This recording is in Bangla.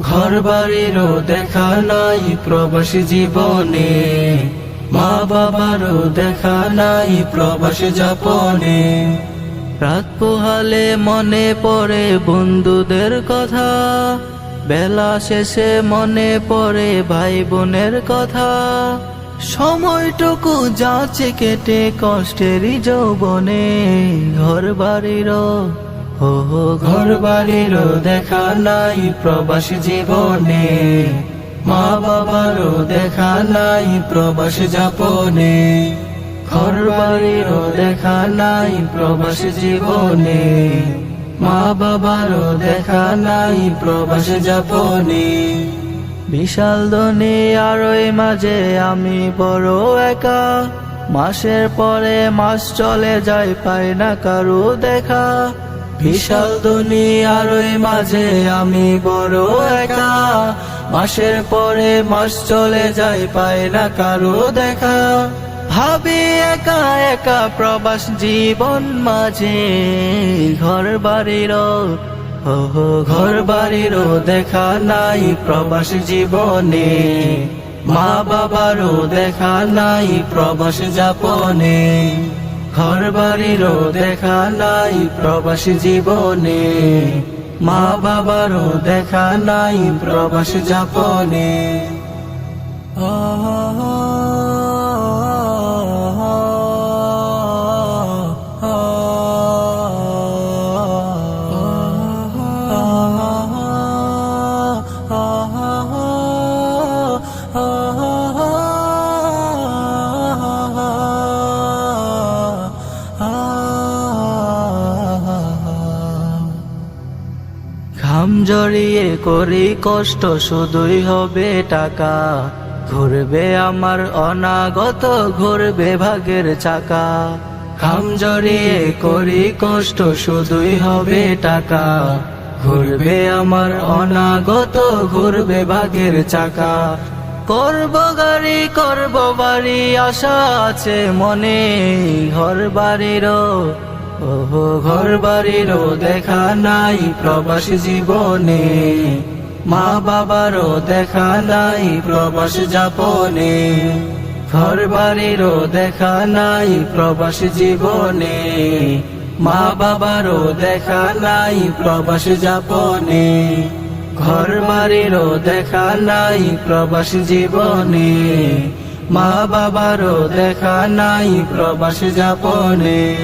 ঘর বাড়িরও দেখা নাই প্রবাস জীবনে। মা বাবারও দেখা নাই প্রবাস যাপনে। রাত পোহালে মনে পড়ে বন্ধুদের কথা। বেলা শেষে মনে পড়ে ভাই বোনের কথা। সময়টুকু যাচ্ছে কেটে কষ্টেরই যৌবনে। ঘর বাড়িরও ও ঘর বাড়িরও দেখা নাই প্রবাস জীবনে। মা বাবারও দেখা নাই প্রবাস যাপনে। ঘর বাড়িরও দেখা নাই প্রবাস জীবনে। মা বাবারও দেখা নাই প্রবাস যাপনে। বিশাল দনে আর ওই মাঝে আমি বড় একা। মাসের পরে মাস চলে যায়, পাই না কারও দেখা। বিশাল দনি আর ওই মাঝে আমি বড় একা। মাসের পরে মাস চলে যায় পাই না কারও দেখা। ভাবি একা একা প্রবাস জীবন মাঝে। ঘর বাড়িরও ও ঘর বাড়িরও দেখা নাই প্রবাস জীবনে। মা বাবারও দেখা নাই প্রবাস যাপনে। ঘর বাড়িরও দেখা নাই প্রবাসী জীবনে। মা বাবারও দেখা নাই প্রবাস যাপনে। ঘাম জড়িয়ে করি কষ্ট শুধুই হবে টাকা। ঘুরবে আমার অনাগত, ঘুরবে ভাগের চাকা। ঘাম জড়িয়ে করি কষ্ট শুধুই হবে টাকা। ঘুরবে আমার অনাগত, ঘুরবে ভাগের চাকা। করব গাড়ি, করব বাড়ি, আশা আছে মনে, ঘর বাড়িরও ঘর বাড়িরও দেখা নাই, প্রবাস জীবনে। মা বাবারও দেখা নাই, প্রবাস যাপনে। ঘর বাড়িরও দেখা নাই, প্রবাস জীবনে। মা বাবারও দেখা নাই, প্রবাস যাপনে। ঘর বাড়িরও দেখা নাই, প্রবাস জীবনে। মা বাবারও দেখা নাই, প্রবাস যাপনে।